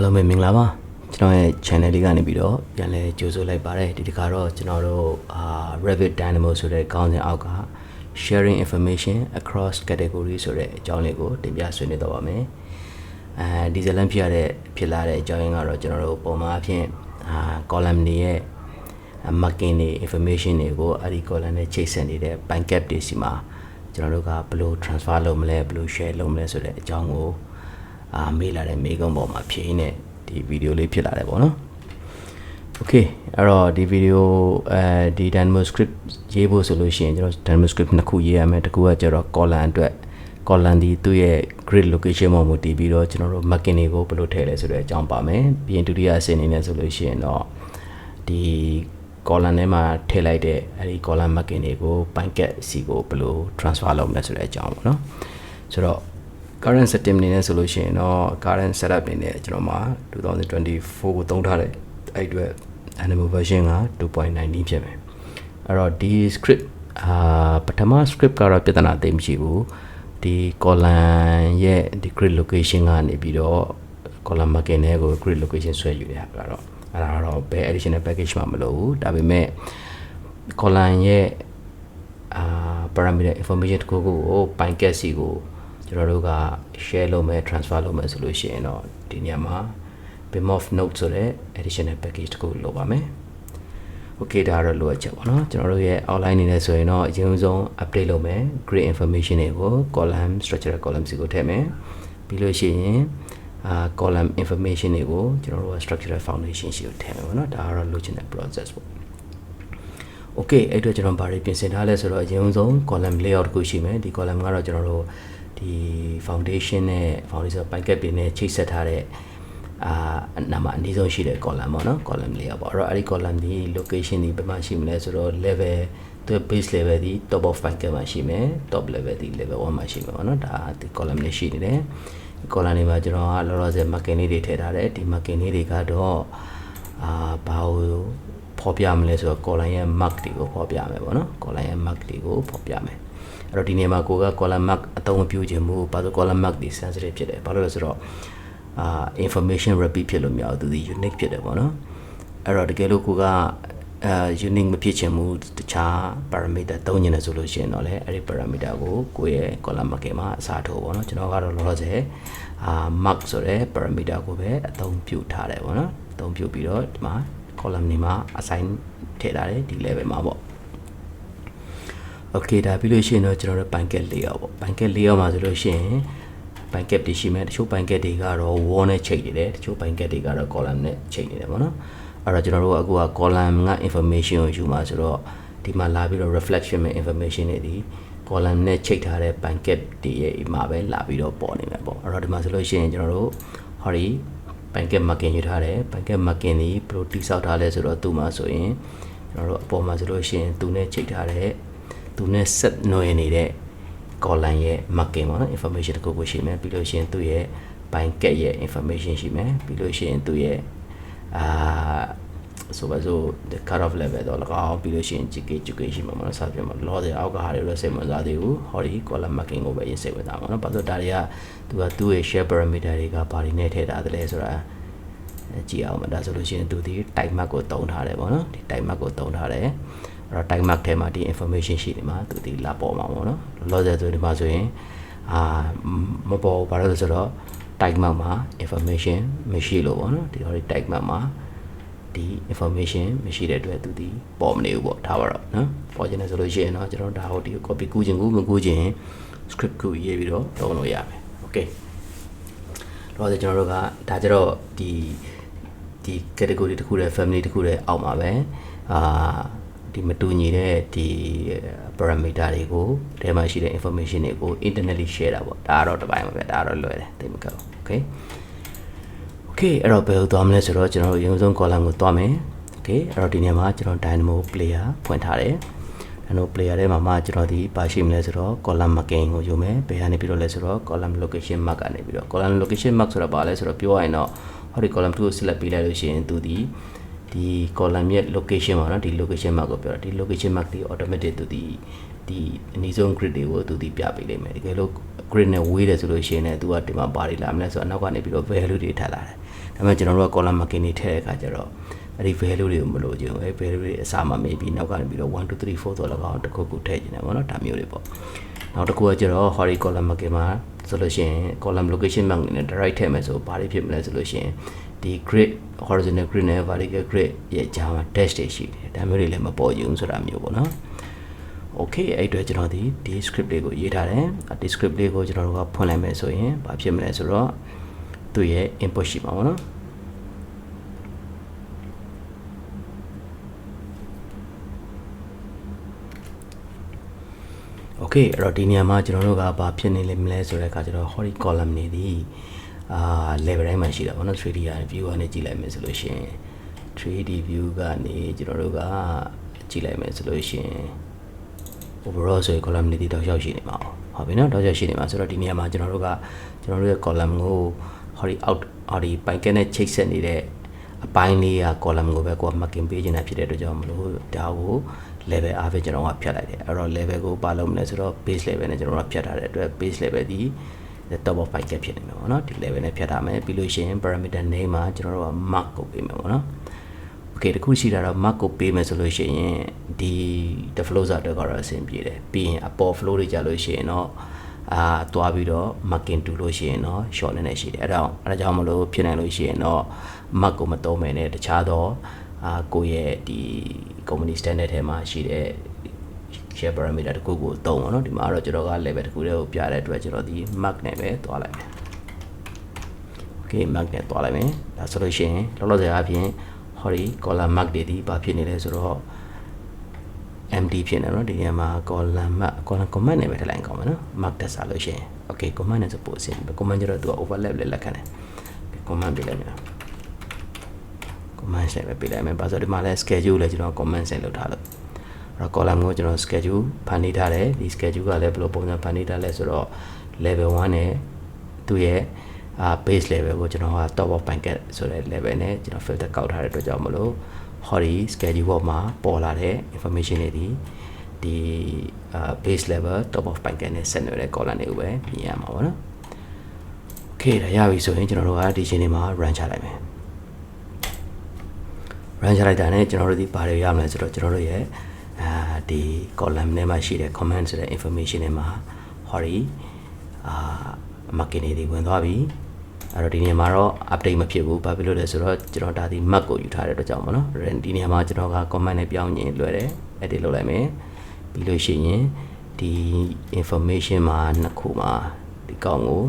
အားလုံးပဲမင်္ဂလာပါကျွန်တော်ရဲ့ channel လေးကနေပြီးတော့ပြန်လဲကြိုဆိုလိုက်ပါတယ်ဒီတစ်ခါတော့ကျွန်တော်တို့အာ Revit Dynamo ဆိုတဲ့ခေါင်းစဉ်အောက်က sharing information across category ဆိုတဲ့အကြောင်းလေးကိုတင်ပြဆွေးနွေးတော့ပါမယ်အဲဒီဇလန်ဖြစ်ရတဲ့ဖြစ်လာတဲ့အကြောင်းရင်းကတော့ကျွန်တော်တို့ပုံမှန်အဖြစ်အာ column တွေရဲ့ marking တွေ information တွေကိုအဲ့ဒီ column နဲ့ချိတ်ဆက်နေတဲ့ bank cap တွေစီမှာကျွန်တော်တို့ကဘယ်လို transfer လုပ်မလဲဘယ်လို share လုပ်မလဲဆိုတဲ့အကြောင်းကို အာမေးလာတဲ့မေးခွန်းပေါ်မှာဖြေရင်းနဲ့ဒီဗီဒီယိုလေးဖြစ်လာတယ်ပေါ့နော် Okay အဲ့တော့ဒီဗီဒီယိုအဲဒီ Dynamo script ရေးဖို့ဆိုလို့ရှိရင်ကျွန်တော် Dynamo script နှစ်ခုရေးရမယ်တစ်ခုကကျတော့ column အတွက် column ဒီသူ့ရဲ့ grid location ပေါ်မူတည်ပြီးတော့ကျွန်တော်တို့ marking တွေကိုဘယ်လိုထည့်လဲဆိုတဲ့အကြောင်းပါမယ်ပြီးရင်ဒုတိယအဆင့်အနေနဲ့ဆိုလို့ရှိရင်တော့ဒီ column ထဲမှာထည့်လိုက်တဲ့အဲဒီ column marking တွေကို packet စီကိုဘယ်လို transfer လုပ်မလဲဆိုတဲ့အကြောင်းပေါ့နော်ဆိုတော့ current setting အနေနဲ့ဆိုလို့ရှိရင်တော့ current setup အနေနဲ့ကျွန်တော်မှာ2024ကိုသုံးထားတဲ့အဲ့အတွက် Animal version က2.19ဖြစ်မယ်အဲ့တော့ဒီ script အာပထမ script ကတော့ပြဿနာသိပ်မရှိဘူးဒီ column ရဲ့ဒီ grid location ကနေပြီးတော့ column marking တွေကို grid location ဆွဲယူတဲ့ဟာကတော့အဲ့ဒါတော့ဘယ် additional package မှမလိုဘူးဒါပေမဲ့ column ရဲ့အာ parameter information တခုခုကို packet စီကို ကျွန်တော်တို့က share လုပ်မယ် transfer လုပ်မယ်ဆိုလို့ရှိရင်တော့ဒီနေရာမှာ bimof note ဆိုတဲ့ additional package တခုလိုပါမယ်။ Okay ဒါတော့လိုအပ်ချက်ပေါ့နော်ကျွန်တော်တို့ရဲ့ outline အနေနဲ့ဆိုရင်တော့အရင်ဆုံး update လုပ်မယ် grid information တွေကို column structural column စီကိုထည့်မယ်ပြီးလို့ရှိရင်အာ column information တွေကိုကျွန်တော်တို့က structural foundation ရှိကိုထည့်မယ်ပေါ့နော်ဒါကတော့လိုချင်တဲ့ process ပေါ့ Okay အဲ့တော့ကျွန်တော်ဘာတွေပြင်ဆင်ထားလဲဆိုတော့အရင်ဆုံး column layout တစ်ခုရှိမယ်ဒီ column ကတော့ကျွန်တော်တို့ ဒီ foundation နဲ့ foundation packet တွေနဲ့ချိတ်ဆက်ထားတဲ့အာနာမအနည်းဆုံးရှိတဲ့ column ပေါ့နော် column layout ပေါ့အဲ့တော့အဲ့ဒီ column ဒီ location ဒီဘယ်မှာရှိမလဲဆိုတော့ level သူ base level ဒီ top of packet မှာရှိမယ် top level ဒီ level 1မှာရှိမယ်ပေါ့နော်ဒါဒီ column လေးရှိနေတယ် column တွေမှာကျွန်တော်ကလောလောဆယ် marking လေးတွေထည့်ထားတယ်ဒီ marking လေးတွေကတော့အာဘာလို့ဖော်ပြမလဲဆိုတော့ column ရဲ့ mark တွေကိုဖော်ပြမယ်ပေါ့နော် column ရဲ့ mark တွေကိုဖော်ပြမယ် အဲ့တော့ဒီနေရာမှာကိုက column mark အသုံးမပြုခြင်းမူဘာလို့ column mark တွေ sensitive ဖြစ်တယ်ဘာလို့လဲဆိုတော့အာ information repeat ဖြစ်လို့မရဘူးသူဒီ unique ဖြစ်တယ်ပေါ့နော်အဲ့တော့တကယ်လို့ကိုကအာ unique မဖြစ်ချင်ဘူးတခြား parameter သုံးချင်တယ်ဆိုလို့ရှိရင်တော့လေအဲ့ဒီ parameter ကိုကိုယ့်ရဲ့ column mark မှာအစားထိုးပေါ့နော်ကျွန်တော်ကတော့လောလောဆယ်အာ mark ဆိုတဲ့ parameter ကိုပဲအသုံးပြုထားတယ်ပေါ့နော်အသုံးပြုပြီးတော့ဒီမှာ column တွေမှာ assign ထည့်ထားတယ်ဒီ level မှာပေါ့ okay ဒါပြီးလို့ရှိရင်တော့ကျွန်တော်တို့ pancake layout ပေါ့ pancake layout မှာဆိုလို့ရှိရင် pancake တွေရှိမယ်တချို့ pancake တွေကတော့ wall နဲ့ချိန်နေတယ်တချို့ pancake တွေကတော့ column နဲ့ချိန်နေတယ်ပေါ့နော်အဲ့တော့ကျွန်တော်တို့အခုက column က information ကိုယူမှာဆိုတော့ဒီမှာလာပြီးတော့ reflection မဲ့ information တွေဒီ column နဲ့ချိန်ထားတဲ့ pancake တွေရဲ့ဒီမှာပဲလာပြီးတော့ပေါ်နေမယ်ပေါ့အဲ့တော့ဒီမှာဆိုလို့ရှိရင်ကျွန်တော်တို့ဟောဒီ pancake marking ယူထားတယ် pancake marking ဒီဘယ်လိုတိစောက်ထားလဲဆိုတော့သူ့မှာဆိုရင်ကျွန်တော်တို့အပေါ်မှာဆိုလို့ရှိရင်သူနဲ့ချိန်ထားတဲ့ သူနဲ့ set နွယ်နေတဲ့ column ရဲ့ marking ပေါ့နော် information တခုခုရှိမယ်ပြီးလို့ရှိရင်သူ့ရဲ့ pancake ရဲ့ information ရှိမယ်ပြီးလို့ရှိရင်သူ့ရဲ့အာဆိုပါစို့ the cut off level တော့၎င်းပြီးလို့ရှိရင် GK GK ရှိမှာမဟုတ်ဆက်ပြမှာလောတဲ့အောက်ကဟာတွေတော့စိတ်ဝင်စားသေးဘူးဟောဒီ column marking ကိုပဲရင်စိတ်ဝင်စားမှာเนาะဘာလို့ဒါတွေကသူကသူ့ရဲ့ share parameter တွေကဘာတွေနဲ့ထည့်ထားတယ်လဲဆိုတာကြည့်အောင်မဒါဆိုလို့ရှိရင်သူဒီ type mark ကိုတုံးထားတယ်ပေါ့နော်ဒီ type mark ကိုတုံးထားတယ်အဲ့ တော့ type mark ထဲမှာဒီ information ရှိနေမှာသူဒီလာပေါ်မှာပေါ့နော်လောဆယ်ဆိုဒီမှာဆိုရင်အာမပေါ်ဘာလို့လဲဆိုတော့ type mark မှာ information မရှိလို့ပေါ့နော်ဒီဟောဒီ type mark မှာဒီ information မရှိတဲ့အတွက်သူဒီပေါ်မနေဘူးပေါ့ထားပါတော့နော်ပေါ်ကျင်တယ်ဆိုလို့ရှိရင်တော့ကျွန်တော်ဒါဟိုဒီ copy ကူးခြင်းကူးမကူးခြင်း script ကိုရေးပြီးတော့သုံးလို့ရမယ် okay တော့ကျွန်တော်တို့ကဒါကြတော့ဒီဒီ category တစ်ခုတည်း family တစ်ခုတည်းအောက်မှာပဲအာ ဒီမတူညီတဲ့ဒီ parameter တွေကိုထဲမှာရှိတဲ့ information တွေကို internally share တာပေါ့ဒါကတော့တစ်ပိုင်းပါပဲဒါကတော့လွယ်တယ်သိမကောက် okay okay အဲ့တော့ဘယ်လိုသွားမလဲဆိုတော့ကျွန်တော်တို့အရင်ဆုံး column ကိုသွားမယ် okay အဲ့တော့ဒီနေရာမှာကျွန်တော် dynamo player ဖွင့်ထားတယ် dynamo player ထဲမှာမှကျွန်တော်ဒီပါရှိမလဲဆိုတော့ column marking ကိုယူမယ်ဘယ်ကနေပြီးတော့လဲဆိုတော့ column location mark ကနေပြီးတော့ column location mark ဆိုတာဘာလဲဆိုတော့ပြောရရင်တော့ဟောဒီ column 2ကို select ပေးလိုက်လို့ရှိရင်သူဒီ ဒီ column ရဲ့ location ပါနော်ဒီ location mark ကိုပြောတာဒီ location mark ဒီ automatic သူဒီဒီအနည်းဆုံး grid တွေကိုသူဒီပြပေးလိမ့်မယ်တကယ်လို့ grid နဲ့ဝေးတယ်ဆိုလို့ရှိရင်လည်းသူကဒီမှာပါလိလာမလဲဆိုတော့အနောက်ကနေပြီးတော့ value တွေထပ်လာတယ်ဒါပေမဲ့ကျွန်တော်တို့က column marking တွေထည့်တဲ့အခါကျတော့အဲ့ဒီ value တွေကိုမလိုချင်ဘူးအဲ့ value တွေအစားမမေးပြီးနောက်ကနေပြီးတော့1 2 3 4ဆိုတော့၎င်းတစ်ခုခုထည့်ချင်တယ်ပေါ့နော်ဒါမျိုးတွေပေါ့နောက်တစ်ခုကကျတော့ horizontal column marking မှာ ဆိုလို့ရှိရင် column location mark နဲ့ direct ထည့်မယ်ဆိုဘာတွေဖြစ်မလဲဆိုလို့ရှိရင်ဒီ grid horizontal grid နဲ့ vertical grid ရဲ့ကြားမှာ dash တွေရှိတယ်ဒါမျိုးတွေလည်းမပေါ်ချင်ဘူးဆိုတာမျိုးပေါ့နော် okay အဲ့အတွက်ကျွန်တော်ဒီဒီ script လေးကိုရေးထားတယ်ဒီ script လေးကိုကျွန်တော်တို့ကဖွင့်လိုက်မယ်ဆိုရင်ဘာဖြစ်မလဲဆိုတော့သူ့ရဲ့ input ရှိပါဘောနော် okay အဲ့တော့ဒီနေရာမှာကျွန်တော်တို့ကဘာဖြစ်နေလဲမလဲဆိုတဲ့အခါကျတော့ horizontal column နေသည်အာ level တိုင်းမှာရှိတာပေါ့နော် 3D view ကနေကြည့်လိုက်မယ်ဆိုလို့ရှိရင် 3D view ကနေကျွန်တော်တို့ကကြည့်လိုက်မယ်ဆိုလို့ရှိရင် overall ဆိုရင် column နေတောက်လျှောက်ရှိနေမှာဟုတ်ပြီနော်တောက်လျှောက်ရှိနေမှာဆိုတော့ဒီနေရာမှာကျွန်တော်တို့ကကျွန်တော်တို့ရဲ့ column ကို hori out hori ပိုင်ကနဲ့ချိတ်ဆက်နေတဲ့အပိုင်းလေးက column ကိုပဲကိုက marking ပေးနေတာဖြစ်တဲ့အတွက်ကြောင့်မလို့ဒါကို level အားဖြင့်ကျွန်တော်ကဖြတ်လိုက်တယ်အဲ့တော့ level ကိုပါလို့မလဲဆိုတော့ base level နဲ့ကျွန်တော်ကဖြတ်ထားတဲ့အတွက် base level ဒီ top of byte ဖြစ်နေမှာပေါ့နော်ဒီ level နဲ့ဖြတ်ထားမယ်ပြီးလို့ရှိရင် parameter name မှာကျွန်တော်တို့က mark ကိုပေးမယ်ပေါ့နော် okay တခုရှိတာတော့ mark ကိုပေးမယ်ဆိုလို့ရှိရင်ဒီ the flow စာအတွက်ကတော့အဆင်ပြေတယ်ပြီးရင်အပေါ် flow တွေကြလို့ရှိရင်တော့အာတွားပြီးတော့ marking တူလို့ရှိရင်တော့ short နေနေရှိတယ်အဲ့ဒါအဲ့ဒါကြောင့်မလို့ဖြစ်နိုင်လို့ရှိရင်တော့ mark ကိုမသုံးမယ်နဲ့တခြားတော့အာကိုယ့်ရဲ့ဒီ company standard ထဲမှာရှိတဲ့ share parameter တခုကိုသုံးပါတော့ဒီမှာတော့ကျွန်တော်က level တခုတည်းကိုပြတဲ့အတွက်ကျွန်တော်ဒီ mark နဲ့ပဲတွားလိုက်မယ် okay mark နဲ့တွားလိုက်မယ်ဒါဆိုလို့ရှိရင်လောလောဆယ်အပြင်ဟောဒီ column mark တွေဒီဘာဖြစ်နေလဲဆိုတော့ empty ဖြစ်နေတော့ဒီနေရာမှာ column mark column command နဲ့ပဲထည့်လိုက်ကောင်းမယ်နော် mark တက်စားလို့ရှိရင် okay command နဲ့ဆိုပို့အဆင်ပြေ command ကျတော့သူက overlap လေးလက်ခံတယ် command ပြလိုက်မယ် command ဆက်ပဲပြလိုက်မယ်ဘာလို့ဒီမှာလဲ schedule လဲကျွန်တော် command ဆက်လုပ်ထားလို့အဲ့တော့ column ကိုကျွန်တော် schedule ဖန်တီးထားတယ်ဒီ schedule ကလည်းဘယ်လိုပုံစံဖန်တီးထားလဲဆိုတော့ level 1နဲ့သူ့ရဲ့အာ base level ကိုကျွန်တော်က top of packet ဆိုတဲ့ level နဲ့ကျွန်တော် filter ကောက်ထားတဲ့အတွက်ကြောင့်မလို့ hori schedule ပေါ်မှာပေါ်လာတဲ့ information တွေဒီဒီအာ base level top of packet နဲ့ဆက်နွယ်တဲ့ column တွေကိုပဲမြင်ရမှာပေါ့နော် okay ဒါရပြီဆိုရင်ကျွန်တော်တို့ကဒီချိန်လေးမှာ run ချလိုက်မယ် run ချလိုက်တာနဲ့ကျွန်တော်တို့ဒီဘာတွေရမလဲဆိုတော့ကျွန်တော်တို့ရဲ့အာဒီ column ထဲမှာရှိတဲ့ comment ဆိုတဲ့ information တွေမှာ hori အာ market တွေဝင်သွားပြီအဲ့တော့ဒီနေရာမှာတော့ update မဖြစ်ဘူးဘာဖြစ်လို့လဲဆိုတော့ကျွန်တော်ဒါဒီ map ကိုယူထားတဲ့အတွက်ကြောင့်ပေါ့နော်ဒီနေရာမှာကျွန်တော်က comment နဲ့ပြောင်းရင်လွယ်တယ် edit လုပ်လိုက်မယ်ပြီးလို့ရှိရင်ဒီ information မှာနှစ်ခုမှာဒီကောင်ကို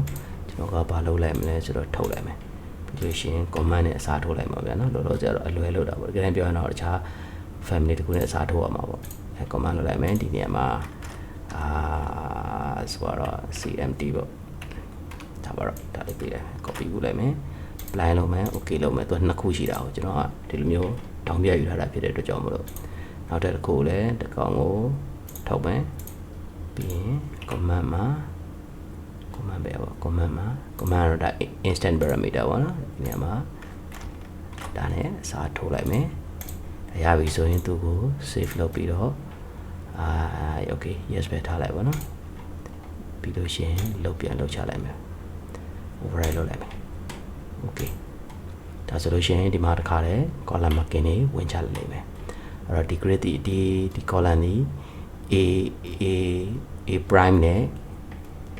ကျွန်တော်ကဘာလုပ်လိုက်မလဲဆိုတော့ထုတ်လိုက်မယ်ပြီး လို့ရှိရင် comment နဲ့အစားထိုးလိုက်မှာဗျာနော်လောလောဆယ်တော့အလွယ်လို့တာပေါ့ဒီကနေ့ပြောရင်တော့တခြား family တခုနဲ့အစားထိုးရမှာပေါ့အဲ comment လုပ်လိုက်မယ်ဒီနေရာမှာအာဆိုတော့ CMT ပေါ့ဒါပါတော့ဒါလေးပေးလိုက်မယ် copy ယူလိုက်မယ် blind လုပ်မယ် okay လုပ်မယ်သူကနှစ်ခုရှိတာကိုကျွန်တော်ကဒီလိုမျိုးတောင်းပြယူထားတာဖြစ်တဲ့အတွက်ကြောင့်မလို့နောက်တစ်ခုလည်းတစ်ကောင်ကိုထုတ်မယ်ပြီးရင် command မှာ command ပဲပေါ့ command မှာ command တော့ဒါ instant parameter ပေါ့နော်ဒီနေရာမှာဒါနဲ့အစားထိုးလိုက်မယ်ရပြီဆိုရင်သူ့ကို save လုပ်ပြီးတော့အာ okay yes ပဲထားလိုက်ပါနော်ပြီးလို့ရှိရင်လုတ်ပြန်လုတ်ချလိုက်မယ် override လုပ်လိုက်မယ် okay ဒါဆိုလို့ရှိရင်ဒီမှာတစ်ခါတည်း column marking တွေဝင်ချလိုက်လိမ့်မယ်အဲ့တော့ဒီ grid ဒီဒီဒီ column ဒီ a a a prime နဲ့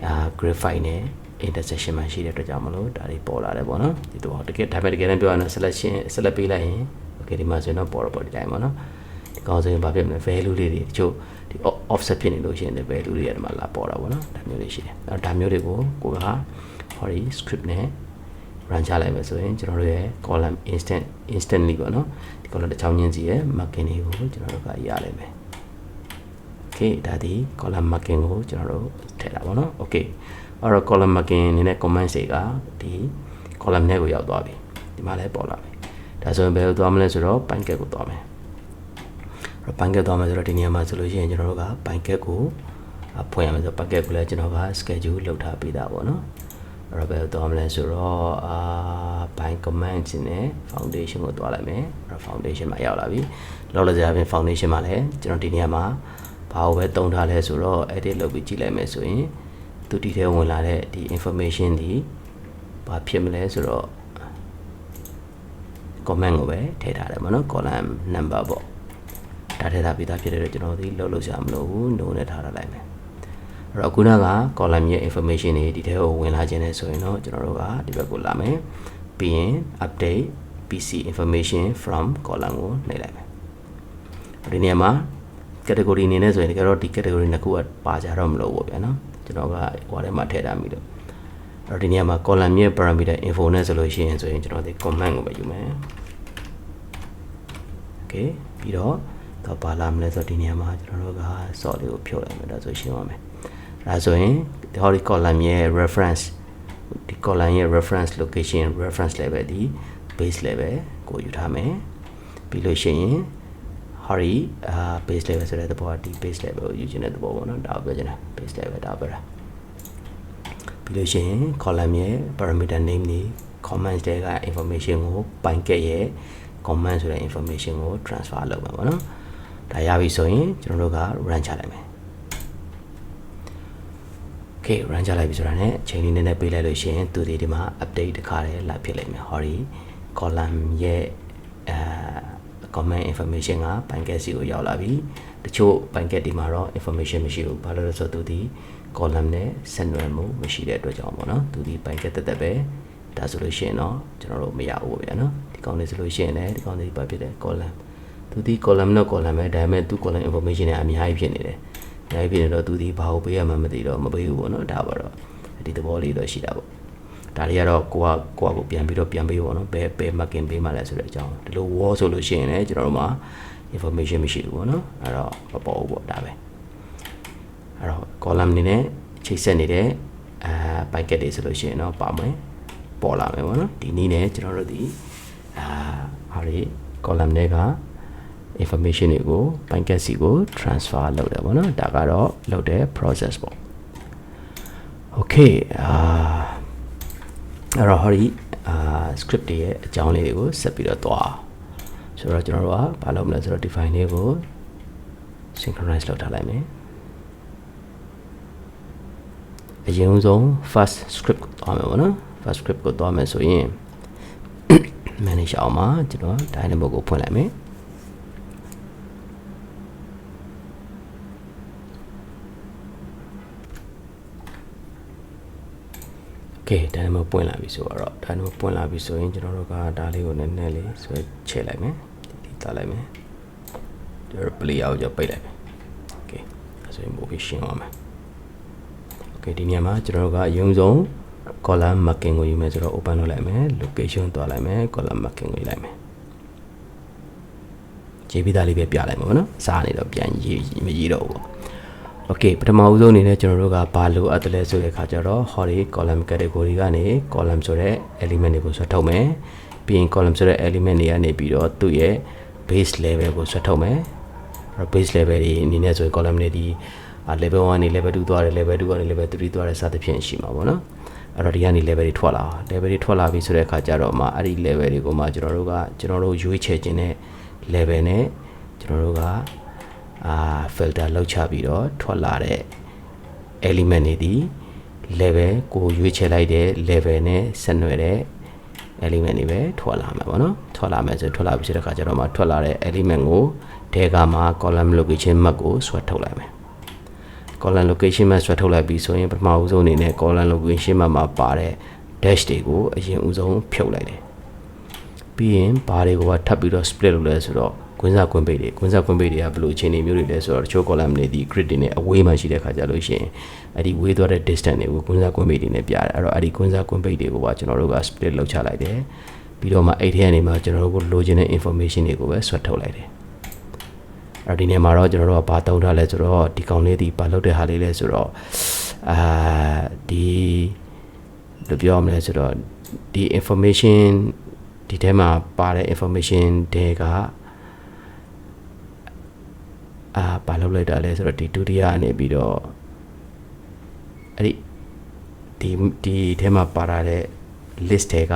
အာ grid 5နဲ့ intersection မှာရှိတဲ့အတွက်ကြောင့်မလို့ဒါတွေပေါ်လာတယ်ပေါ့နော်ဒီတော့တကယ်ဒါပေမဲ့တကယ်တမ်းပြောရရင် selection select ပေးလိုက်ရင် okay ဒီမှာဆိုရင်တော့ပေါ်တော့ပေါ်ဒီတိုင်းပေါ့နော်ဒီကောင်ဆိုရင်ဘာဖြစ်မလဲ value လေးတွေတချို့ဒီ offset ဖြစ်နေလို့ရှိရင်လည်း value တွေအဲ့ဒီမှာလာပေါ်တာပေါ့နော်ဒါမျိုးလေးရှိတယ်အဲ့တော့ဒါမျိုးတွေကိုကိုက hori script နဲ့ run ချလိုက်မယ်ဆိုရင်ကျွန်တော်တို့ရဲ့ column instant instantly ပေါ့နော်ဒီ column တစ်ချောင်းချင်းစီရဲ့ marking တွေကိုကျွန်တော်တို့ကရလိုက်မယ် okay ဒါဒီ column marking ကိုကျွန်တော်တို့ထည့်တာပေါ့နော် okay အဲ့တော့ column marking အနေနဲ့ comment တွေကဒီ column ထဲကိုရောက်သွားပြီဒီမှာလည်းပေါ်လာပြီဒါဆိုရင်ဘယ်လိုသွားမလဲဆိုတော့ pancake ကိုသွားမယ်အဲ့ pancake သွားမယ်ဆိုတော့ဒီနေရာမှာဆိုလို့ရှိရင်ကျွန်တော်တို့က pancake ကိုဖွင့်ရမယ်ဆိုတော့ pancake ကိုလည်းကျွန်တော်က schedule လုပ်ထားပေးတာပေါ့နော်အဲ့တော့ဘယ်လိုသွားမလဲဆိုတော့အာ bank command နဲ့ foundation ကိုတွားလိုက်မယ်အဲ့တော့ foundation မှာရောက်လာပြီလောလောဆယ်အပြင် foundation မှာလည်းကျွန်တော်ဒီနေရာမှာ ဘာကိုပဲတုံးထားလဲဆိုတော့ edit လုပ်ပြီးကြည့်လိုက်မယ်ဆိုရင်သူဒီထဲဝင်လာတဲ့ဒီ information ဒီဘာဖြစ်မလဲဆိုတော့ comment ကိုပဲထည့်ထားတယ်ပေါ့နော် column number ပေါ့ဒါထည့်ထားပြီးသားဖြစ်တဲ့အတွက်ကျွန်တော်ဒီလုပ်လို့ရမလို့ဘူး no နဲ့ထားထားလိုက်မယ်အဲ့တော့ခုနက column ရဲ့ information တွေဒီထဲကိုဝင်လာခြင်းနဲ့ဆိုရင်တော့ကျွန်တော်တို့ကဒီဘက်ကိုလာမယ်ပြီးရင် update PC information from column ကိုနှိပ်လိုက်မယ်ဒီနေရာမှာ category အနေနဲ့ဆိုရင်တကယ်တော့ဒီ category နှစ်ခုကပါကြတော့မလို့ပေါ့ဗျာနော်ကျွန်တော်ကဟိုထဲမှာထည့်ထားမိလို့အဲ့တော့ဒီနေရာမှာ column ရဲ့ parameter info နဲ့ဆိုလို့ရှိရင်ဆိုရင်ကျွန်တော်ဒီ comment ကိုပဲယူမယ် okay ပြီးတော့တော့ပါလာမလဲဆိုတော့ဒီနေရာမှာကျွန်တော်တို့က sort လေးကိုဖြုတ်လိုက်မယ်ဒါဆိုရှင်းပါမယ်ဒါဆိုရင်ဒီ hori column ရဲ့ reference ဒီ column ရဲ့ reference location reference level ဒီ base level ကိုယူထားမယ်ပြီးလို့ရှိရင် hori အာ base level ဆိုတဲ့သဘောကဒီ base level ကိုယူခြင်းတဲ့သဘောပေါ့နော်ဒါကိုပြောချင်တာ base level ဒါပဲလားပြီးလို့ရှိရင် column ရဲ့ parameter name တွေ comments တွေက information ကိုပိုင်ကက်ရဲ့ comment ဆိုတဲ့ information ကို transfer လုပ်မှာပေါ့နော်ဒါရပြီဆိုရင်ကျွန်တော်တို့က run ချလိုက်မယ် Okay run ချလိုက်ပြီဆိုတာ ਨੇ အချိန်လေးနည်းနည်းပေးလိုက်လို့ရှိရင်သူဒီဒီမှာ update တခါတည်းလာဖြစ်လိမ့်မယ်ဟောဒီ column ရဲ့အဲ comment information က packet စီကိုရောက်လာပြီတချို့ packet ဒီမှာတော့ information မရှိဘူးဘာလို့လဲဆိုတော့သူဒီ column နဲ့ဆက်နွယ်မှုမရှိတဲ့အတွက်ကြောင့်ပေါ့နော်သူဒီ packet တက်တက်ပဲဒါဆိုလို့ရှိရင်တော့ကျွန်တော်တို့မရဘူးပေါ့ဗျာနော်ဒီကောင်းလေးဆိုလို့ရှိရင်လည်းဒီကောင်းလေးဘာဖြစ်လဲ column သူဒီ column နဲ့ column ပဲဒါပေမဲ့သူ column information တွေအများကြီးဖြစ်နေတယ်အများကြီးဖြစ်နေတော့သူဒီဘာကိုပေးရမှမသိတော့မပေးဘူးပေါ့နော်ဒါပါတော့ဒီသဘောလေးတော့ရှိတာပေါ့ ဒါတွေကတော့ကိုကကိုကကိုပြန်ပြီးတော့ပြန်ပေးပေါ့နော်ဘယ်ဘယ် marking ပေးမှလဲဆိုတဲ့အကြောင်းဒီလို wall ဆိုလို့ရှိရင်လည်းကျွန်တော်တို့မှာ information မရှိဘူးပေါ့နော်အဲ့တော့မပေါ်ဘူးပေါ့ဒါပဲအဲ့တော့ column အနေနဲ့ချိတ်ဆက်နေတဲ့အာ packet တွေဆိုလို့ရှိရင်တော့ပါမယ်ပေါ်လာမယ်ပေါ့နော်ဒီနည်းနဲ့ကျွန်တော်တို့ဒီအာဟာဒီ column တွေက information တွေကို packet စီကို transfer လုပ်တယ်ပေါ့နော်ဒါကတော့လုပ်တဲ့ process ပေါ့ okay အာ အဲ့တော့ဟောဒီအာ script တွေရဲ့အကြောင်းလေးတွေကိုဆက်ပြီးတော့သွားဆိုတော့ကျွန်တော်တို့ကဘာလုပ်မလဲဆိုတော့ define လေးကို synchronize လုပ်ထားလိုက်မယ်အရင်ဆုံး first script ကိုသွားမယ်ပေါ့နော် first script ကိုသွားမယ်ဆိုရင် manage အောင်မှာကျွန်တော် dynamo ကိုဖွင့်လိုက်မယ် Okay dynamo ပွင့်လာပြီဆိုတော့ dynamo ပွင့်လာပြီဆိုရင်ကျွန်တော်တို့ကဒါလေးကိုနည်းနည်းလေးဆွဲချဲ့လိုက်မယ်ဒီတားလိုက်မယ်ကျွန်တော် play အောင်ကြောပိတ်လိုက်မယ် Okay အဲဆိုရင် movie ရှင်းသွားမယ် Okay ဒီနေရာမှာကျွန်တော်တို့ကအရင်ဆုံး column marking ကိုယူမယ်ဆိုတော့ open လုပ်လိုက်မယ် location သွားလိုက်မယ် column marking ကိုယူလိုက်မယ်ခြေပြီးသားလေးပဲပြလိုက်မှာပေါ့နော်စားနေတော့ပြန်ရေးမရေးတော့ဘူးပေါ့ Okay ပထမဦးဆုံးအနေနဲ့ကျွန်တော်တို့ကဘာလို့အပ်တယ်လဲဆိုတဲ့အခါကျတော့ဟောဒီ column category ကနေ column ဆိုတဲ့ element တွေကိုဆွဲထုတ်မယ်ပြီးရင် column ဆိုတဲ့ element တွေကနေပြီးတော့သူ့ရဲ့ base level ကိုဆွဲထုတ်မယ်အဲ့ base level တွေအနေနဲ့ဆိုရင် column တွေဒီ level 1နေ level 2သွားတယ် level 2ကနေ level 3သွားတယ်စသဖြင့်ရှိမှာပေါ့နော်အဲ့တော့ဒီကနေ level တွေထွက်လာအောင် level တွေထွက်လာပြီဆိုတဲ့အခါကျတော့မှအဲ့ဒီ level တွေကိုမှကျွန်တော်တို့ကကျွန်တော်တို့ရွေးချယ်ခြင်းတဲ့ level နဲ့ကျွန်တော်တို့က အာ filter လောက်ချပြီးတော့ထွက်လာတဲ့ element တွေဒီ level ကိုရွေးချယ်လိုက်တဲ့ level နဲ့ဆက်နွယ်တဲ့ element တွေပဲထွက်လာမှာပေါ့နော်ထွက်လာမယ်ဆိုထွက်လာပြီဆိုတဲ့အခါကျတော့မှထွက်လာတဲ့ element ကိုတဲကမှာ column location map ကိုဆွဲထုတ်လိုက်မယ် column location map ဆွဲထုတ်လိုက်ပြီဆိုရင်ပထမဦးဆုံးအနေနဲ့ column location map မှာပါတဲ့ dash တွေကိုအရင်ဦးဆုံးဖြုတ်လိုက်တယ်ပြီးရင်ဘာတွေကိုကထပ်ပြီးတော့ split လုပ်လဲဆိုတော့ ကွင်းစားကွင်းပိတ်တွေကွင်းစားကွင်းပိတ်တွေကဘယ်လိုအခြေအနေမျိုးတွေလဲဆိုတော့တချို့ column တွေဒီ grid တွေနဲ့အဝေးမှာရှိတဲ့ခါကြလို့ရှိရင်အဲ့ဒီဝေးသွားတဲ့ distance တွေကိုကွင်းစားကွင်းပိတ်တွေနဲ့ပြတယ်အဲ့တော့အဲ့ဒီကွင်းစားကွင်းပိတ်တွေကိုကကျွန်တော်တို့က split လုပ်ချလိုက်တယ်ပြီးတော့မှအဲ့ဒီကနေမှကျွန်တော်တို့လိုချင်တဲ့ information တွေကိုပဲဆွဲထုတ်လိုက်တယ်အဲ့ဒီနေရာမှာတော့ကျွန်တော်တို့ကဘာတုံးထားလဲဆိုတော့ဒီကောင်လေးဒီဘာလုပ်တဲ့ဟာလေးလဲဆိုတော့အာဒီဘယ်လိုပြောမလဲဆိုတော့ဒီ information ဒီထဲမှာပါတဲ့ information တွေက အာဘာလုပ်လိုက်တာလဲဆိုတော့ဒီဒုတိယအနေပြီးတော့အဲ့ဒီဒီဒီထဲမှာပါလာတဲ့ list တွေက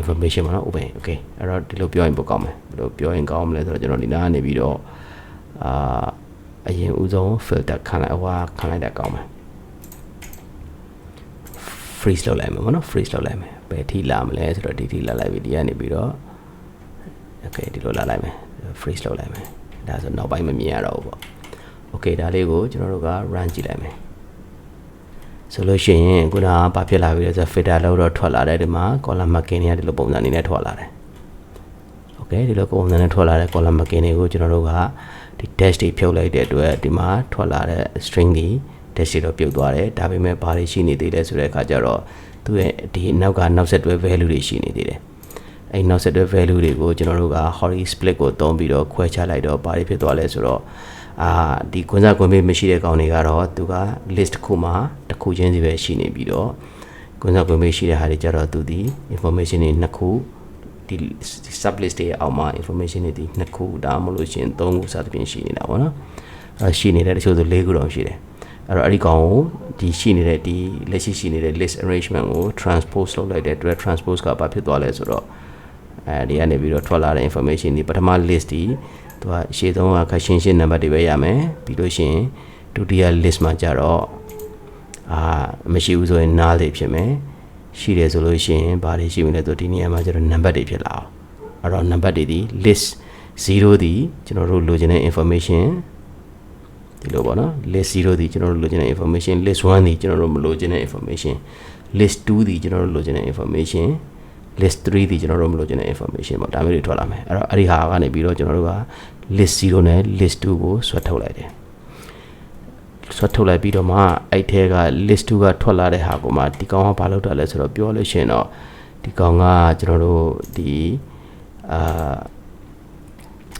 information ပေါ့နော် open okay အဲ့တော့ဒီလိုပြောရင်ပိုကောင်းမယ်ဘယ်လိုပြောရင်ကောင်းမလဲဆိုတော့ကျွန်တော်ဒီနားကနေပြီးတော့အာအရင်ဦးဆုံး filter ခံလိုက်ဟိုခံလိုက်တာကောင်းမယ် freeze လုပ်လိုက်မယ်ပေါ့နော် freeze လုပ်လိုက်မယ်ဘယ်ထိလာမလဲဆိုတော့ဒီထိလာလိုက်ပြီဒီကနေပြီးတော့ okay ဒီလိုလာလိုက်မယ် freeze လုပ်လိုက်မယ် ဒါဆိုနောက်ပိုင်းမမြင်ရတော့ဘူးပေါ့ okay ဒါလေးကိုကျွန်တော်တို့က run ကြည့်လိုက်မယ်ဆိုလို့ရှိရင်ခုနကဘာဖြစ်လာပြီလဲဆိုတော့ filter လောက်တော့ထွက်လာတယ်ဒီမှာ column marking တွေကဒီလိုပုံစံအနေနဲ့ထွက်လာတယ် okay ဒီလိုပုံစံနဲ့ထွက်လာတဲ့ column marking တွေကိုကျွန်တော်တို့ကဒီ dash တွေဖြုတ်လိုက်တဲ့အတွက်ဒီမှာထွက်လာတဲ့ string တွေ dash တွေတော့ပြုတ်သွားတယ်ဒါပေမဲ့ဘာတွေရှိနေသေးလဲဆိုတဲ့အခါကျတော့သူ့ရဲ့ဒီနောက်ကနောက်ဆက်တွဲ value တွေရှိနေသေးတယ် အဲ့နောက်ဆက်တွဲ value တွေကိုကျွန်တော်တို့က hori split ကိုသုံးပြီးတော့ခွဲခြားလိုက်တော့ဘာတွေဖြစ်သွားလဲဆိုတော့အာဒီကွန်စားကွန်ပေးမရှိတဲ့ကောင်တွေကတော့သူက list တစ်ခုမှာတစ်ခုချင်းစီပဲရှိနေပြီးတော့ကွန်စားကွန်ပေးရှိတဲ့ဟာတွေကြတော့သူဒီ information တွေနှစ်ခုဒီ sub list တွေအောက်မှာ information တွေဒီနှစ်ခုဒါမှမဟုတ်ရှင်သုံးခုစသဖြင့်ရှိနေတာပေါ့နော်အဲရှိနေတဲ့တချို့ဆို၄ခုတော့ရှိတယ်အဲ့တော့အဲ့ဒီကောင်ကိုဒီရှိနေတဲ့ဒီလက်ရှိရှိနေတဲ့ list arrangement ကို transpose လုပ်လိုက်တဲ့အတွက် transpose ကဘာဖြစ်သွားလဲဆိုတော့ အဲဒီကနေပြီးတော့ထွက်လာတဲ့ information ဒီပထမ list ဒီသူကရှေ့ဆုံးကခရှင်းရှင်းနံပါတ်တွေပဲရမယ်ပြီးလို့ရှိရင်ဒုတိယ list မှာကြတော့အာမရှိဘူးဆိုရင် null တွေဖြစ်မယ်ရှိတယ်ဆိုလို့ရှိရင်ဘာတွေရှိမလဲဆိုဒီနေရာမှာကျတော့ number တွေဖြစ်လာအောင်အဲ့တော့ number တွေဒီ list 0ဒီကျွန်တော်တို့လိုချင်တဲ့ information ဒီလိုပေါ့နော် list 0ဒီကျွန်တော်တို့လိုချင်တဲ့ information list 1ဒီကျွန်တော်တို့မလိုချင်တဲ့ information list 2ဒီကျွန်တော်တို့လိုချင်တဲ့ information list 3ဒီကျွန်တော်တို့မလိုချင်တဲ့ information ပေါ့ဒါမျိုးတွေထွက်လာမယ်အဲ့တော့အဲ့ဒီဟာကနေပြီးတော့ကျွန်တော်တို့က list 0နဲ့ list 2ကိုဆွဲထုတ်လိုက်တယ်ဆွဲထုတ်လိုက်ပြီးတော့မှအဲ့ထဲက list 2ကထွက်လာတဲ့ဟာကိုမှဒီကောင်ကဘာလုပ်တာလဲဆိုတော့ပြောလို့ရှိရင်တော့ဒီကောင်ကကျွန်တော်တို့ဒီအာ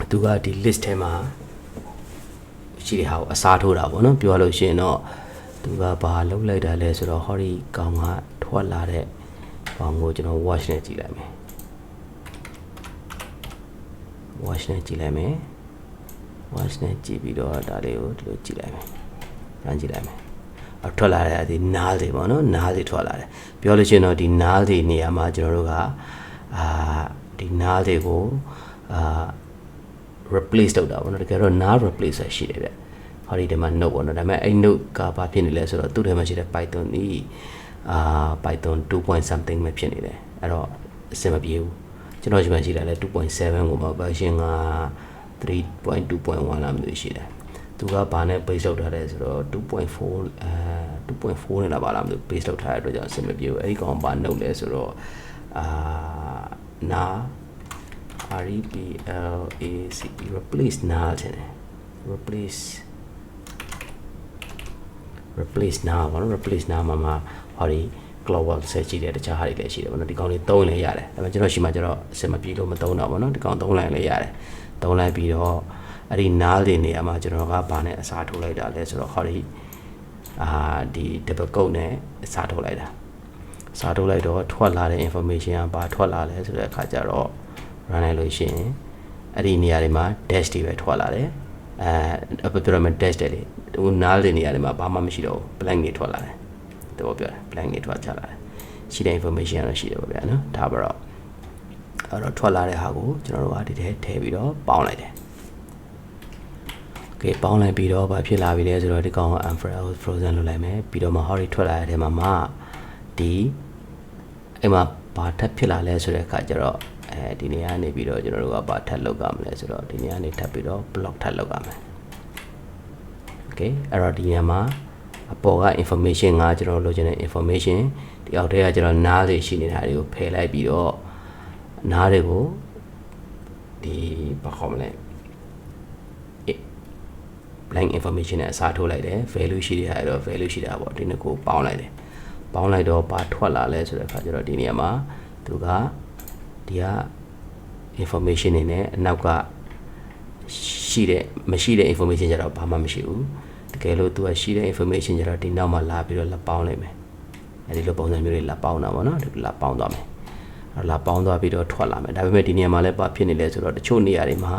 သူကဒီ list ထဲမှာရှိတဲ့ဟာကိုအစားထိုးတာပေါ့နော်ပြောလို့ရှိရင်တော့သူကဘာလုပ်လိုက်တာလဲဆိုတော့ဟောဒီကောင်ကထွက်လာတဲ့ ကောင်ကိုကျွန်တော် watch နဲ့ကြည့်လိုက်မယ် watch နဲ့ကြည့်လိုက်မယ် watch နဲ့ကြည့်ပြီးတော့ဒါလေးကိုဒီလိုကြည့်လိုက်မယ်။ပြန်ကြည့်လိုက်မယ်။အထွက်လာတဲ့ဒီ null တွေပေါ့နော် null တွေထွက်လာတယ်။ပြောလို့ရှိရင်တော့ဒီ null တွေနေရာမှာကျွန်တော်တို့ကအာဒီ null တွေကိုအာ replace လုပ်တာပေါ့နော်တကယ်တော့ null replace ဆက်ရှိတယ်ဗျ။ဟောဒီဒီမှာ note ပေါ့နော်ဒါပေမဲ့အဲ့ note ကဘာဖြစ်နေလဲဆိုတော့သူ့ထဲမှာရှိတဲ့ python ဒီ အာ python 2 point something ပဲဖြစ်နေတယ်။အဲ့တော့အဆင်မပြေဘူး။ကျွန်တော်ဒီမှာရှိတာလဲ2.7ကိုမှ version က3.2.1လားမသိရှိတယ်သူကဘာနဲ့ base လောက်ထားလဲဆိုတော့2.4အဲ2.4နဲ့လာပါလားမသိ base လောက်ထားတဲ့အတွက်ကြောင့်အဆင်မပြေဘူးအဲ့ဒီကောင်ဘာနှုတ်လဲဆိုတော့အာနာ REPLACE replace နာချင်တယ် replace replace နာဘာလို့ replace နာမှာမှာ ဟောဒီ global ဆက်ကြည့်တဲ့တခြားဟာတွေလည်းရှိတယ်ဗောနော်ဒီကောင်လေးသုံးလည်းရတယ်ဒါပေမဲ့ကျွန်တော်ရှိမှကျတော့အဆင်မပြေလို့မသုံးတော့ဗောနော်ဒီကောင်သုံးလိုက်လည်းရတယ်သုံးလိုက်ပြီးတော့အဲ့ဒီနားလေးနေရာမှာကျွန်တော်ကဘာနဲ့အစားထိုးလိုက်တာလဲဆိုတော့ဟောဒီအာဒီ double code နဲ့အစားထိုးလိုက်တာအစားထိုးလိုက်တော့ထွက်လာတဲ့ information ကဘာထွက်လာလဲဆိုတဲ့အခါကျတော့ run လိုက်လို့ရှိရင်အဲ့ဒီနေရာတွေမှာ dash တွေပဲထွက်လာတယ်အဲအပပြောရမယ် dash တွေလေဟိုနားလေးနေရာတွေမှာဘာမှမရှိတော့ဘူး blank တွေထွက်လာတယ် တဘောပြောတာ blank တွေထွက်ချလာတယ်ရှိတဲ့ information ကတော့ရှိတယ်ပေါ့ဗျာနော်ဒါပါတော့အဲ့တော့ထွက်လာတဲ့ဟာကိုကျွန်တော်တို့ကဒီထဲထည့်ပြီးတော့ပေါင်းလိုက်တယ်ကဲပေါင်းလိုက်ပြီးတော့ဘာဖြစ်လာပြီလဲဆိုတော့ဒီကောင်က unfrozen frozen လုပ်လိုက်မယ်ပြီးတော့မှ hori ထွက်လာတဲ့ထဲမှာမှဒီအဲ့မှာဘာထပ်ဖြစ်လာလဲဆိုတဲ့အခါကျတော့အဲဒီနေရာနေပြီးတော့ကျွန်တော်တို့ကဘာထပ်လုပ်ရမလဲဆိုတော့ဒီနေရာနေထပ်ပြီးတော့ block ထပ်လုပ်ရမယ် okay အဲ့တော့ဒီနေရာမှာ အပေါ်က information ကကျွန်တော်လိုချင်တဲ့ information ဒီအောက်ထဲကကျွန်တော်နားလေးရှိနေတာတွေကိုဖယ်လိုက်ပြီးတော့နားတွေကိုဒီဘာခေါ်မလဲ blank information နဲ့အစားထိုးလိုက်တယ် value ရှိတဲ့ဟာတော့ value ရှိတာပေါ့ဒီနှစ်ခုပေါင်းလိုက်တယ်ပေါင်းလိုက်တော့ဘာထွက်လာလဲဆိုတဲ့အခါကျတော့ဒီနေရာမှာသူကဒီက information နေနဲ့အနောက်ကရှိတဲ့မရှိတဲ့ information ကြတော့ဘာမှမရှိဘူးတ ကယ်လို့သူကရှိတဲ့ information ကြတော့ဒီနောက်မှာလာပြီးတော့လက်ပေါင်းလိုက်မယ်အဲဒီလိုပုံစံမျိုးတွေလက်ပေါင်းတာပေါ့နော်ဒီလက်ပေါင်းသွားမယ်အဲ့လာပေါင်းသွားပြီးတော့ထွက်လာမယ်ဒါပေမဲ့ဒီနေရာမှာလည်းဘာဖြစ်နေလဲဆိုတော့တချို့နေရာတွေမှာ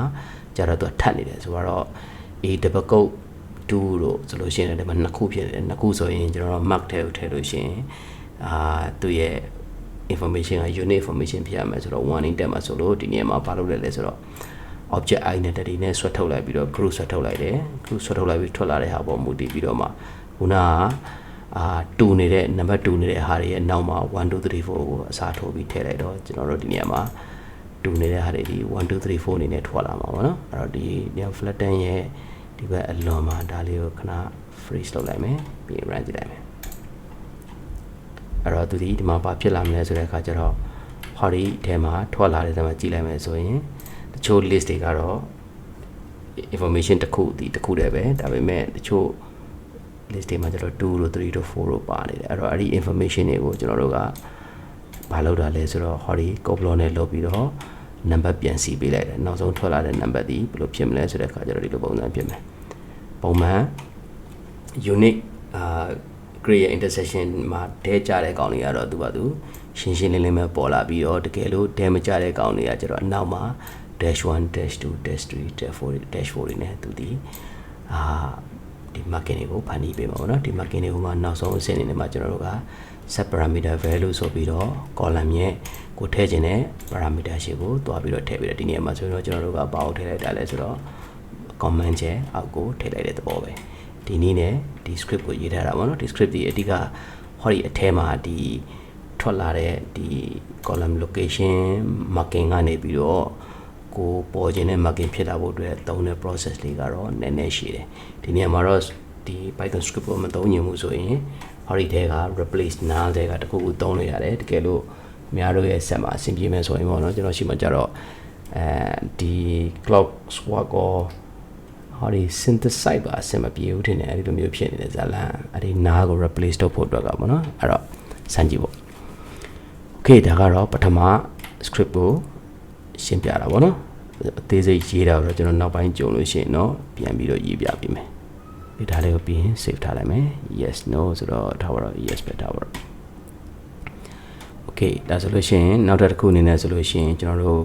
ကြတော့သူကထပ်နေတယ်ဆိုတော့ A double code 2လို့ဆိုလို့ရှိရင်ဒီမှာနှစ်ခုဖြစ်နေတယ်နှစ်ခုဆိုရင်ကျွန်တော်တို့ mark ထဲကိုထည့်လို့ရှိရင်အာသူ့ရဲ့ information က unit information ဖြစ်ရမယ်ဆိုတော့ warning တက်မှာဆိုလို့ဒီနေရာမှာဘာလုပ်လဲလဲဆိုတော့ object identity နဲ့ဆွဲထုတ်လိုက်ပြီးတော့ group ဆွဲထုတ်လိုက်တယ် group ဆွဲထုတ်လိုက်ပြီးထွက်လာတဲ့ဟာပေါ်မူတည်ပြီးတော့မှခုနကအာတူနေတဲ့ number တူနေတဲ့ဟာတွေရဲ့နောက်မှာ1 2 3 4ကိုအစားထိုးပြီးထည့်လိုက်တော့ကျွန်တော်တို့ဒီနေရာမှာတူနေတဲ့ဟာတွေဒီ1 2 3 4အနေနဲ့ထွက်လာမှာပေါ့နော်အဲ့တော့ဒီနေရာ flatten ရဲ့ဒီဘက်အလွန်မှာဒါလေးကိုခဏ freeze လုပ်လိုက်မယ်ပြီးရင် run ကြည့်လိုက်မယ်အဲ့တော့သူဒီဒီမှာဘာဖြစ်လာမလဲဆိုတဲ့အခါကျတော့ဟော်ဒီထဲမှာထွက်လာတဲ့ထဲမှာကြည့်လိုက်မယ်ဆိုရင် တချို့ list တွေကတော့ information တစ်ခုဒီတစ်ခုတည်းပဲဒါပေမဲ့တချို့ list တွေမှာကျတော့2တို့3တို့4တို့ပါနေတယ်အဲ့တော့အဲ့ဒီ information တွေကိုကျွန်တော်တို့ကဘာလုပ်တာလဲဆိုတော့ဟောဒီ couple နဲ့လုပ်ပြီးတော့ number ပြန်စီပေးလိုက်တယ်နောက်ဆုံးထွက်လာတဲ့ number ဒီဘယ်လိုဖြစ်မလဲဆိုတဲ့အခါကျတော့ဒီလိုပုံစံဖြစ်မယ်ပုံမှန် unique အာ grade intersection မှာတဲကြတဲ့ကောင်တွေကတော့သူကသူရှင်းရှင်းလင်းလင်းပဲပေါ်လာပြီးတော့တကယ်လို့တဲမကြတဲ့ကောင်တွေကကျတော့အနောက်မှာ dash 1 dash 2 dash 3 dash 4 dash 4တွေနဲ့သူဒီအာဒီ marking တွေကိုဖန်တီးပေးမှာပေါ့နော်ဒီ marking တွေကိုမှနောက်ဆုံးအဆင့်အနေနဲ့မှကျွန်တော်တို့က set parameter value ဆိုပြီးတော့ column ရဲ့ကိုထည့်ခြင်းတဲ့ parameter ရှိကိုတွားပြီးတော့ထည့်ပြီးတော့ဒီနေရာမှာဆိုတော့ကျွန်တော်တို့ကဘာကိုထည့်လိုက်တာလဲဆိုတော့ comment ချက်အောက်ကိုထည့်လိုက်တဲ့သဘောပဲဒီနည်းနဲ့ဒီ script ကိုရေးထားတာပေါ့နော်ဒီ script ဒီအဓိကဟောဒီအထဲမှာဒီထွက်လာတဲ့ဒီ column location marking ကနေပြီးတော့ ကိုပေါ်ခြင်းတဲ့ marking ဖြစ်တာဖို့အတွက်သုံးတဲ့ process လေးကတော့နည်းနည်းရှိတယ်ဒီနေရာမှာတော့ဒီ Python script ကိုမသုံးညင်ဘူးဆိုရင်ဟောဒီထဲက replace null တဲ့ကတခုခုသုံးလို့ရတယ်တကယ်လို့အများတို့ရဲ့ set မှာအဆင်ပြေမယ်ဆိုရင်ပေါ့နော်ကျွန်တော်ရှိမှကြတော့အဲဒီ cloud swap ကိုဟောဒီ synthesize ပါအဆင်မပြေဘူးထင်တယ်အဲ့ဒီလိုမျိုးဖြစ်နေတဲ့ဇာလန်အဲ့ဒီနားကို replace လုပ်ဖို့အတွက်ကပေါ့နော်အဲ့တော့စမ်းကြည့်ပေါ့ okay ဒါကတော့ပထမ script ကို ရှင်းပြတာပေါ့နော်အသေးစိတ်ရေးတာတော့ကျွန်တော်နောက်ပိုင်းကြုံလို့ရှိရင်တော့ပြန်ပြီးတော့ရေးပြပေးမယ်ဒီဒါလေးကိုပြီးရင် save ထားလိုက်မယ် yes no ဆိုတော့ထားပါတော့ yes ပဲထားပါတော့ okay ဒါဆိုလို့ရှိရင်နောက်တစ်ခုအနေနဲ့ဆိုလို့ရှိရင်ကျွန်တော်တို့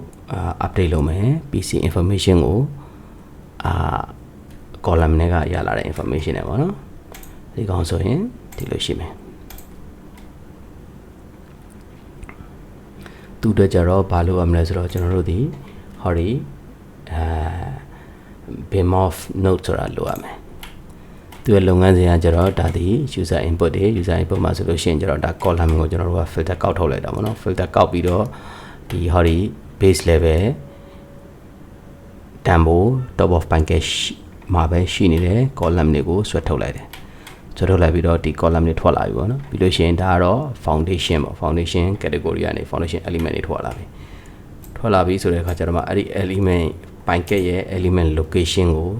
update လုပ်မယ် PC information ကိုအာ column နဲ့ကရလာတဲ့ information တွေပေါ့နော်ဒီကောင်ဆိုရင်ဒီလိုရှိမယ် သူတို့ကြတော့ဘာလို့ရမလဲဆိုတော့ကျွန်တော်တို့ဒီဟောဒီအာ beam of note ဆိုတာလိုရမယ်သူရဲ့လုပ်ငန်းစဉ်ကကျတော့ဒါဒီ user input တွေ user input မှာဆိုလို့ရှိရင်ကျတော့ဒါ column ကိုကျွန်တော်တို့က filter ကောက်ထုတ်လိုက်တာပေါ့နော် filter ကောက်ပြီးတော့ဒီဟောဒီ base level တန်ဖိုး top of package မှာပဲရှိနေတဲ့ column တွေကိုဆွဲထုတ်လိုက်တယ် ဆွဲထုတ်လိုက်ပြီးတော့ဒီ column တွေထွက်လာပြီပေါ့နော်ပြီးလို့ရှိရင်ဒါကတော့ foundation ပေါ့ foundation category ကနေ foundation element တွေထွက်လာပြီထွက်လာပြီဆိုတဲ့အခါကျတော့မှအဲ့ဒီ element packet ရဲ့ element location ကို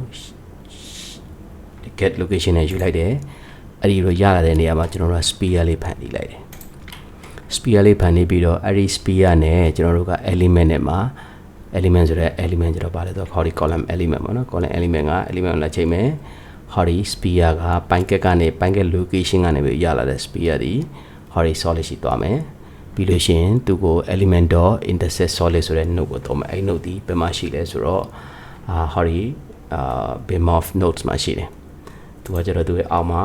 get location နဲ့ယူလိုက်တယ်အဲ့ဒီလိုရလာတဲ့နေရာမှာကျွန်တော်တို့က sphere လေးဖန်တီးလိုက်တယ် sphere လေးဖန်တီးပြီးတော့အဲ့ဒီ sphere နဲ့ကျွန်တော်တို့က element နဲ့မှာ element ဆိုတဲ့ element ကျတော့ပါလေတော့ခေါ်ဒီ column element ပေါ့နော် column element က element ကိုလာချိန်မယ် ဟောဒီ sphere က packet ကနေ packet location ကနေပြီးရလာတဲ့ sphere ဒီဟောဒီ solid ရှိသွားမယ်ပြီးလို့ရှိရင်သူကို element dot intersect solid ဆိုတဲ့ node ကိုသုံးမယ်အဲ့ node ဒီဘယ်မှာရှိလဲဆိုတော့အာဟောဒီအာ beam of nodes မှာရှိတယ်သူကကျတော့သူရဲ့အောက်မှာ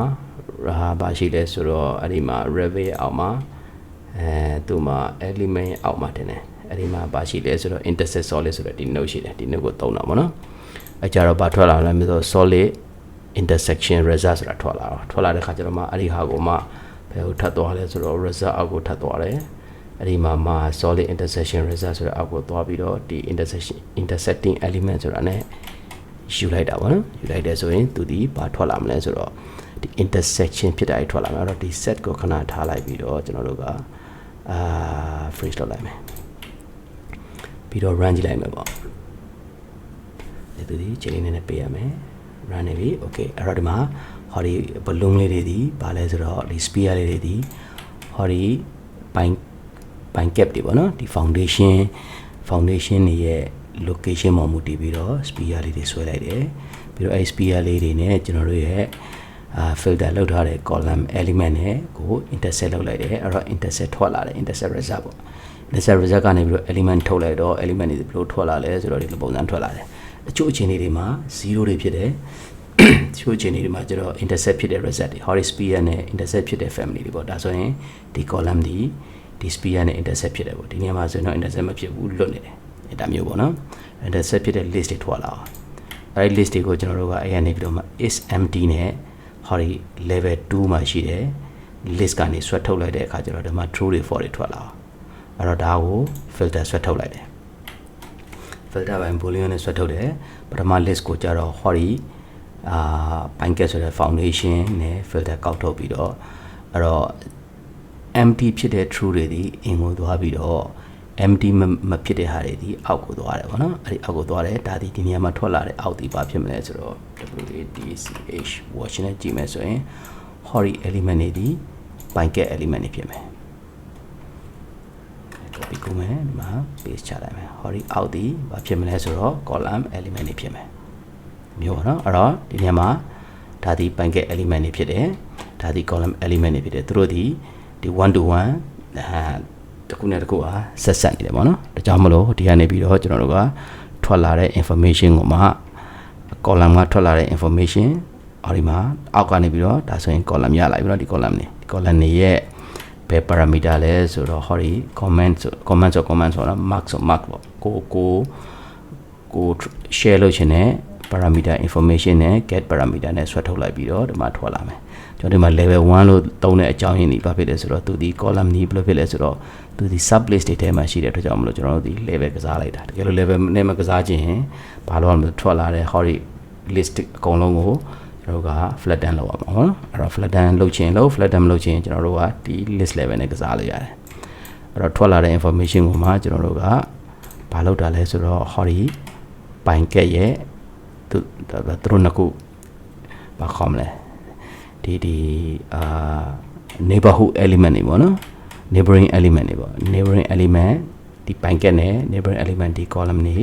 ဟာဘာရှိလဲဆိုတော့အဲ့ဒီမှာ revit အောက်မှာအဲသူမှာ element အောက်မှာတင်တယ်အဲ့ဒီမှာဘာရှိလဲဆိုတော့ intersect solid ဆိုတဲ့ဒီ node ရှိတယ်ဒီ node ကိုသုံးတာပေါ့နော်အဲကြတော့ဘာထွက်လာလဲဆိုတော့ solid intersection result ဆိုတာထွက်လာတော့ထွက်လာတဲ့ခါကျတော့မှအဲ့ဒီဟာကိုမှဘယ်ကိုထပ်သွားလဲဆိုတော့ result အောက်ကိုထပ်သွားတယ်အဲ့ဒီမှာမှ solid intersection result ဆိုတဲ့အောက်ကိုသွားပြီးတော့ဒီ intersection intersecting element ဆိုတာ ਨੇ ယူလိုက်တာပေါ့နော်ယူလိုက်တယ်ဆိုရင်သူဒီဘာထွက်လာမလဲဆိုတော့ဒီ intersection ဖြစ်တာကြီးထွက်လာမှာအဲ့တော့ဒီ set ကိုခဏထားလိုက်ပြီးတော့ကျွန်တော်တို့ကအာ freeze လုပ်လိုက်မယ်ပြီးတော့ run ကြည့်လိုက်မယ်ပေါ့ဒီသူဒီချိန်လေးနဲ့ပေးရမယ် run နေပြီ okay အဲ့တော့ဒီမှာဟောဒီ balloon လေးတွေဒီဘာလဲဆိုတော့ဒီ sphere လေးတွေဒီဟောဒီပိုင်းပိုင်း cap တွေပေါ့နော်ဒီ foundation foundation တွေရဲ့ location မှာမူတည်ပြီးတော့ sphere လေးတွေဆွဲလိုက်တယ်ပြီးတော့အဲ sphere လေးတွေနဲ့ကျွန်တော်တို့ရဲ့အာ filter လောက်ထားတဲ့ column element နဲ့ကို intersect လုပ်လိုက်တယ်အဲ့တော့ intersect ထွက်လာတယ် intersect result ပေါ့ intersect result ကနေပြီးတော့ element ထုတ်လိုက်တော့ element တွေဘယ်လိုထွက်လာလဲဆိုတော့ဒီလိုပုံစံထွက်လာတယ် အချို့အခြေအနေတွေမှာ0တွေဖြစ်တယ်တချို့အခြေအနေတွေမှာကျတော့ intersect ဖြစ်တဲ့ result တွေ Horace Spear နဲ့ intersect ဖြစ်တဲ့ family တွေပေါ့ဒါဆိုရင်ဒီ column ဒီဒီ speed နဲ့ intercept ဖြစ်တယ်ပေါ့ဒီနေရာမှာဆိုရင်တော့ intercept မဖြစ်ဘူးလွတ်နေတယ်အဲဒါမျိုးပေါ့နော် intercept ဖြစ်တဲ့ list တွေထွက်လာအောင်အဲဒီ list တွေကိုကျွန်တော်တို့ကအဲကနေပြီးတော့မှ is empty နဲ့ဟောဒီ level 2မှာရှိတယ် list ကနေဆွဲထုတ်လိုက်တဲ့အခါကျတော့ဒီမှာ true တွေ false တွေထွက်လာအောင်အဲ့တော့ဒါကို filter ဆွဲထုတ်လိုက်တယ် filter ဘိုင် boolean နဲ့ဆွဲထုတ်တယ်ပထမ list ကိုကြတော့ဟောဒီအာ pancake ဆိုတဲ့ foundation နဲ့ filter ကောက်ထုတ်ပြီးတော့အဲ့တော့ empty ဖြစ်တဲ့ true တွေဒီအင်ကိုသွားပြီးတော့ empty မမဖြစ်တဲ့ဟာတွေဒီအောက်ကိုသွားတယ်ဗောနော်အဲ့ဒီအောက်ကိုသွားတယ်ဒါဒီဒီနေရာမှာထွက်လာတဲ့အောက်ဒီဘာဖြစ်မလဲဆိုတော့ WADCH watch နဲ့ကြည့်မယ်ဆိုရင် hori element တွေဒီ pancake element တွေဖြစ်မယ် copy ကူမယ်ဒီမှာ paste ချလိုက်မယ် hori အောက်ဒီဘာဖြစ်မလဲဆိုတော့ column element တွေဖြစ်မယ်မျိုးပါနော်အဲ့တော့ဒီနေရာမှာဒါဒီ pancake element တွေဖြစ်တယ်ဒါဒီ column element တွေဖြစ်တယ်သူတို့ဒီဒီ1 to 1အာတစ်ခုနဲ့တစ်ခုဟာဆက်ဆက်နေတယ်ပေါ့နော်ဒါကြောင့်မလို့ဒီကနေပြီးတော့ကျွန်တော်တို့ကထွက်လာတဲ့ information ကိုမှ column ကထွက်လာတဲ့ information အော်ဒီမှာအောက်ကနေပြီးတော့ဒါဆိုရင် column ရလာပြီเนาะဒီ column နေဒီ column နေရဲ့ ဘယ် parameter လဲဆိုတော့ဟောဒီ comment ဆို comment ဆို comment ဆိုတော့ mark ဆို mark ပေါ့ကိုကိုကို share လုပ်ချင်တဲ့ parameter information နဲ့ get parameter နဲ့ဆွဲထုတ်လိုက်ပြီးတော့ဒီမှာထွက်လာမယ်ကျွန်တော်ဒီမှာ level 1လို့သုံးတဲ့အကြောင်းရင်းကြီးဘာဖြစ်လဲဆိုတော့သူဒီ column นี้ဘယ်လိုဖြစ်လဲဆိုတော့သူဒီ sub list တွေထဲမှာရှိတဲ့အတွက်ကြောင့်မလို့ကျွန်တော်တို့ဒီ level ကစားလိုက်တာတကယ်လို့ level နဲ့မကစားခြင်းရင်ဘာလို့လဲထွက်လာတဲ့ဟောဒီ list အကုန်လုံးကို ကျွန်တော်တို့က flatten လုပ်ရမှာဟုတ်နော်အဲ့တော့ flatten လုပ်ခြင်းလို့ flatten မလုပ်ခြင်းကျွန်တော်တို့ကဒီ list level နဲ့ကစားလို့ရတယ်အဲ့တော့ထွက်လာတဲ့ information ကိုမှကျွန်တော်တို့ကဘာလုပ်တာလဲဆိုတော့ဟောဒီပိုင်ကက်ရဲ့သူသူတို့နှစ်ခုဘာခေါ်မလဲဒီဒီအာ neighborhood element တွေပေါ့နော် neighboring element တွေပေါ့ neighboring element ဒီပိုင်ကက်နဲ့ neighboring element ဒီ column တွေ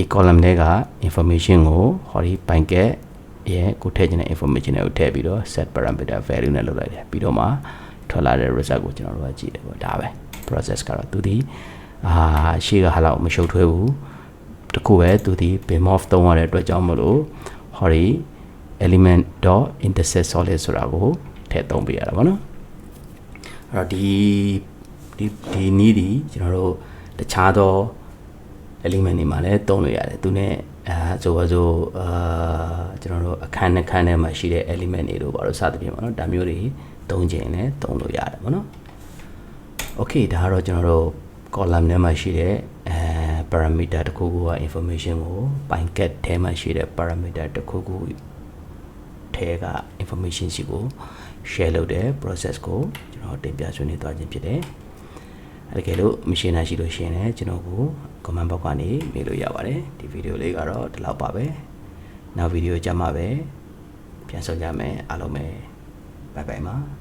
ဒီ column တွေက information ကိုဟောဒီ pancake ရဲ့ကိုထည့်ချင်တဲ့ information တွေကိုထည့်ပြီးတော့ set parameter value နဲ့လုပ်လိုက်တယ်ပြီးတော့မှထွက်လာတဲ့ result ကိုကျွန်တော်တို့ကကြည့်တယ်ပေါ့ဒါပဲ process ကတော့သူဒီအာရှေ့ကဟာလောက်မရှုပ်ထွေးဘူးတခုပဲသူဒီ beam off သုံးရတဲ့အတွက်ကြောင့်မလို့ဟောဒီ element dot intersect solid ဆိုတာကိုထည့်သုံးပေးရတာပေါ့နော်အဲ့တော့ဒီဒီဒီနည်းဒီကျွန်တော်တို့တခြားသော element တွေမှာလည်းသုံးလို့ရတယ်သူနဲ့အဲဆိုပါဆိုအာကျွန်တော်တို့အခန်းနှစ်ခန်းထဲမှာရှိတဲ့ element တွေတို့ဘာလို့စသဖြင့်ပေါ့နော်ဒါမျိုးတွေသုံးခြင်းလည်းသုံးလို့ရတယ်ပေါ့နော် okay ဒါကတော့ကျွန်တော်တို့ column ထဲမှာရှိတဲ့အဲ parameter တစ်ခုခုက information ကို packet ထဲမှာရှိတဲ့ parameter တစ်ခုခုထဲက information စီကို share လုပ်တဲ့ process ကိုကျွန်တော်တင်ပြဆွေးနွေးသွားခြင်းဖြစ်တယ်။အဲဒါကလို့မရှင်းနိုင်ရှိလို့ရှင်းတယ်ကျွန်တော်ကို comment box ကနေမေးလို့ရပါတယ်။ဒီဗီဒီယိုလေးကတော့ဒီလောက်ပါပဲ။နောက်ဗီဒီယိုကြမှာပဲပြန်ဆောင်ကြမယ်အားလုံးပဲ bye bye ပါ